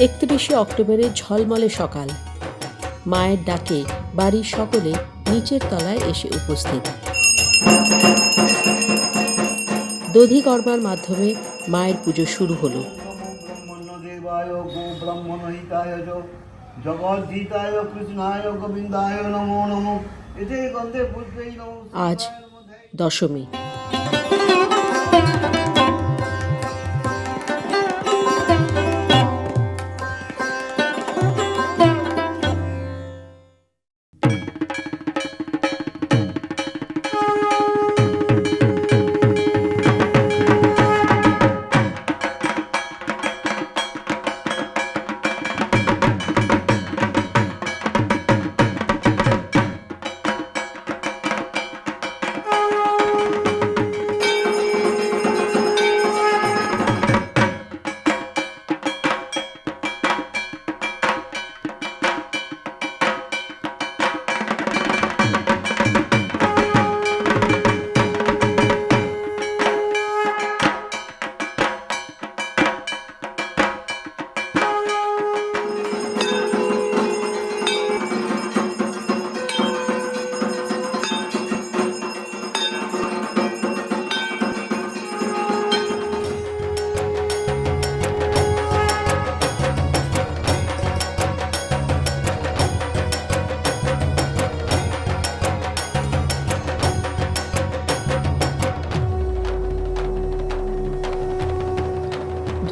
একত্রিশে অক্টোবরের ঝলমলে সকাল। মায়ের ডাকে বাড়ির সকলে নিচের তলায় এসে উপস্থিত। দধিকর্মার মাধ্যমে মায়ের পুজো শুরু হলো। ব্রহ্মণ্যদেবায় গো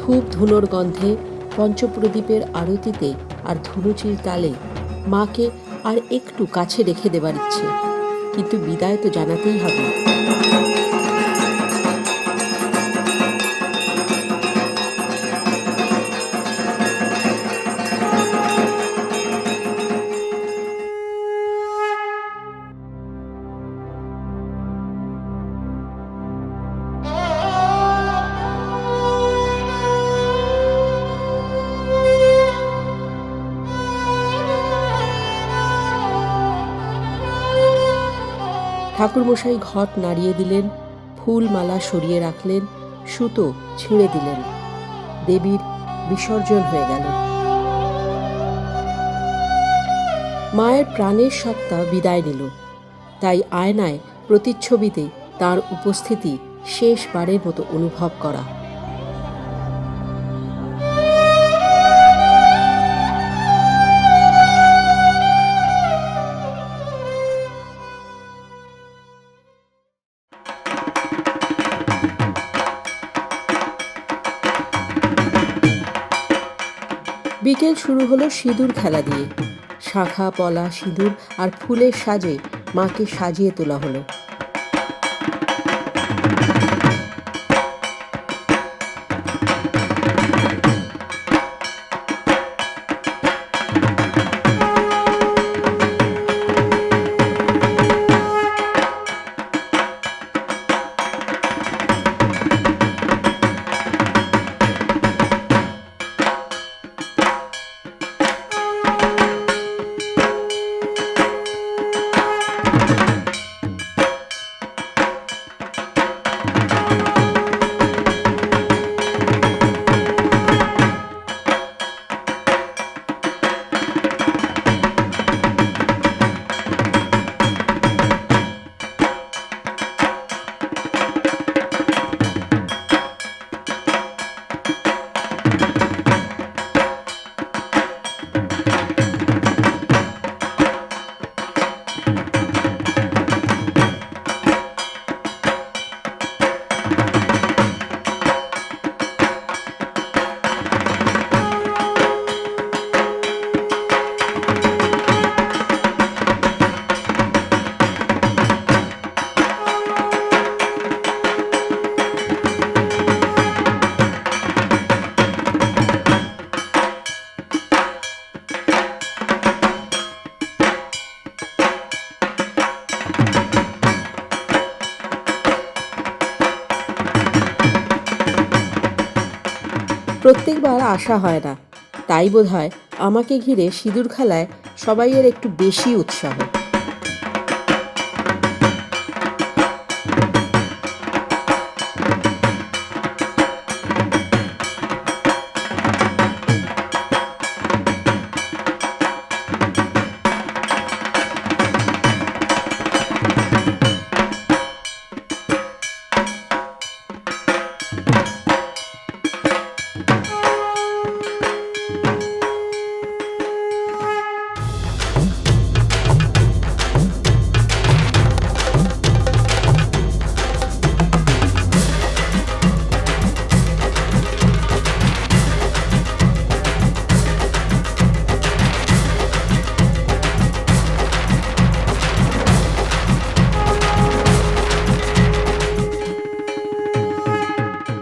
ধূপ ধুলোর গন্ধে পঞ্চপ্রদীপের আরতিতে আর ধুনুচির তালে মাকে আর একটু কাছে রেখে দেবার ইচ্ছে। কিন্তু বিদায় তো জানাতেই হবে। ঠাকুরমশাই ঘট নাড়িয়ে দিলেন ফুল মালা সরিয়ে রাখলেন, সুতো ছিঁড়ে দিলেন। দেবীর বিসর্জন হয়ে গেল। মায়ের প্রাণের সত্তা বিদায় নিল। তাই আয়নায় প্রতিচ্ছবিতে তার উপস্থিতি শেষবারের মতো অনুভব করা। বিকেল শুরু হলো সিঁদুর খেলা দিয়ে। শাখা, পলা, সিঁদুর আর ফুলের সাজে মাকে সাজিয়ে তোলা হলো। প্রত্যেকবার আসা হয় না। তাই বোধ হয় আমাকে ঘিরে সিঁদুর খেলায় সবাইয়ের একটু বেশি উৎসাহ।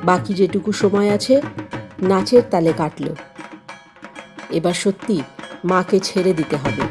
বাকি যেটুকু সময় আছে নাচের তালে কাটল। এবার সত্যি মাকে ছেড়ে দিতে হবে।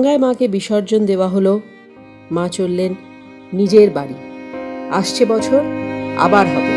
গঙ্গায় মাকে বিসর্জন দেওয়া হলো। মা চললেন নিজের বাড়ি। আসছে বছর আবার হবে।